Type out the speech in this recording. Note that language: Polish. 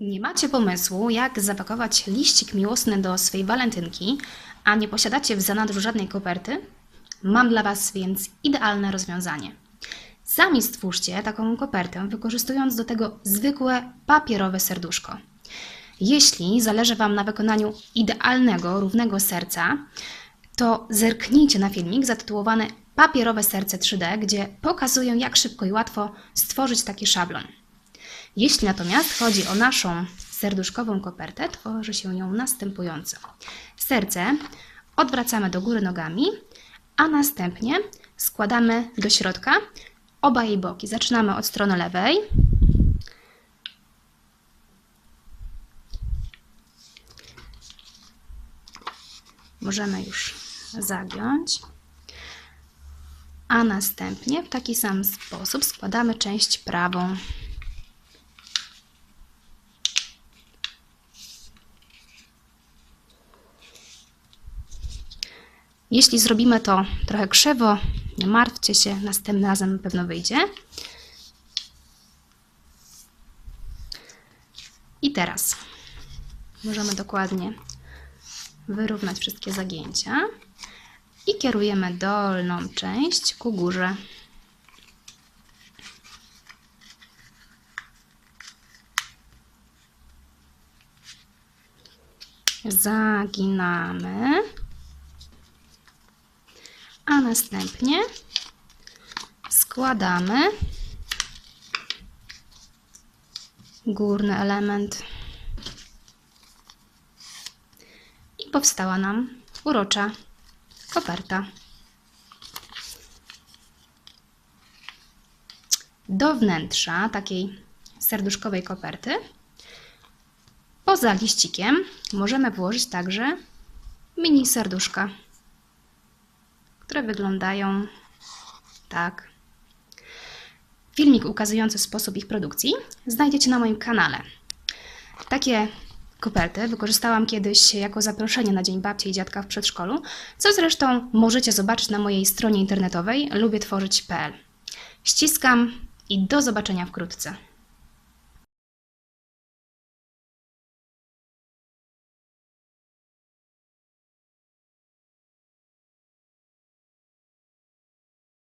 Nie macie pomysłu, jak zapakować liścik miłosny do swej walentynki, a nie posiadacie w zanadrzu żadnej koperty? Mam dla Was więc idealne rozwiązanie. Sami stwórzcie taką kopertę, wykorzystując do tego zwykłe papierowe serduszko. Jeśli zależy Wam na wykonaniu idealnego, równego serca, to zerknijcie na filmik zatytułowany Papierowe serce 3D, gdzie pokazuję, jak szybko i łatwo stworzyć taki szablon. Jeśli natomiast chodzi o naszą serduszkową kopertę, tworzy się ją następująco. Serce odwracamy do góry nogami, a następnie składamy do środka oba jej boki. Zaczynamy od strony lewej. Możemy już zagiąć. A następnie w taki sam sposób składamy część prawą. Jeśli zrobimy to trochę krzywo, nie martwcie się, następnym razem na pewno wyjdzie. I teraz możemy dokładnie wyrównać wszystkie zagięcia i kierujemy dolną część ku górze. Zaginamy następnie składamy górny element i powstała nam urocza koperta. Do wnętrza takiej serduszkowej koperty poza liścikiem możemy włożyć także mini serduszka które wyglądają tak. Filmik ukazujący sposób ich produkcji znajdziecie na moim kanale. Takie koperty wykorzystałam kiedyś jako zaproszenie na Dzień Babci i Dziadka w przedszkolu, co zresztą możecie zobaczyć na mojej stronie internetowej lubietworzyć.pl. Ściskam i do zobaczenia wkrótce.